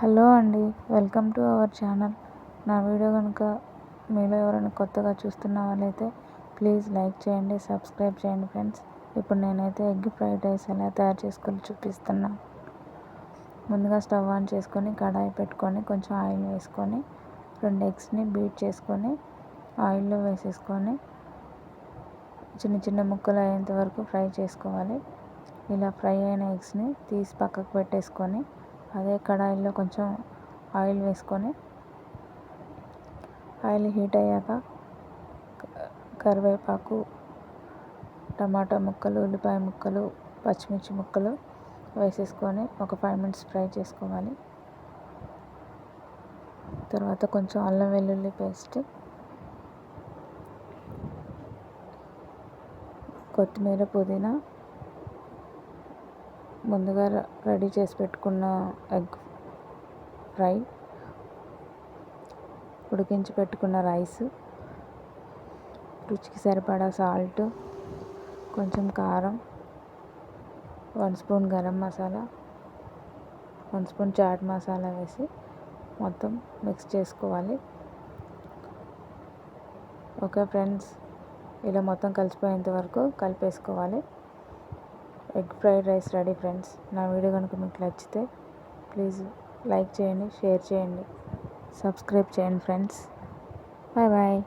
Hello అండి welcome to our channel. నా video కనుక మీలో ఎవరైనా కొత్తగా చూస్తున్న వాళ్ళైతే ప్లీజ్ లైక్ చేయండి సబ్స్క్రైబ్ చేయండి ఫ్రెండ్స్. ఇప్పుడు నేనైతే ఎగ్ ఫ్రైడ్ రైస్ ఎలా తయారు చేసుకొని చూపిస్తున్నా. ముందుగా స్టవ్ ఆన్ చేసుకొని కడాయి పెట్టుకొని కొంచెం ఆయిల్ వేసుకొని రెండు ఎగ్స్ని బీట్ చేసుకొని ఆయిల్లో వేసేసుకొని చిన్న చిన్న ముక్కలు అయ్యేంత వరకు ఫ్రై చేసుకోవాలి. ఇలా ఫ్రై అయిన ఎగ్స్ని తీసి పక్కకు పెట్టేసుకొని అదే కడాయిలో కొంచెం ఆయిల్ వేసుకొని ఆయిల్ హీట్ అయ్యాక కరివేపాకు టమాటా ముక్కలు ఉల్లిపాయ ముక్కలు పచ్చిమిర్చి ముక్కలు వేసేసుకొని ఒక ఫైవ్ మినిట్స్ ఫ్రై చేసుకోవాలి. తర్వాత కొంచెం అల్లం వెల్లుల్లి పేస్ట్ కొత్తిమీర పుదీనా ముందుగా రెడీ చేసి పెట్టుకున్న ఎగ్ ఫ్రై ఉడికించి పెట్టుకున్న రైస్ రుచికి సరిపడా సాల్ట్ కొంచెం కారం one spoon garam masala one spoon chaat masala వేసి మొత్తం మిక్స్ చేసుకోవాలి. ఓకే ఫ్రెండ్స్ ఇలా మొత్తం కలిసిపోయేంత వరకు కలిపేసుకోవాలి. Egg fried rice ready friends. నా వీడియో కనుక మీకు నచ్చితే ప్లీజ్ లైక్ చేయండి షేర్ చేయండి సబ్స్క్రైబ్ చేయండి ఫ్రెండ్స్. Bye bye.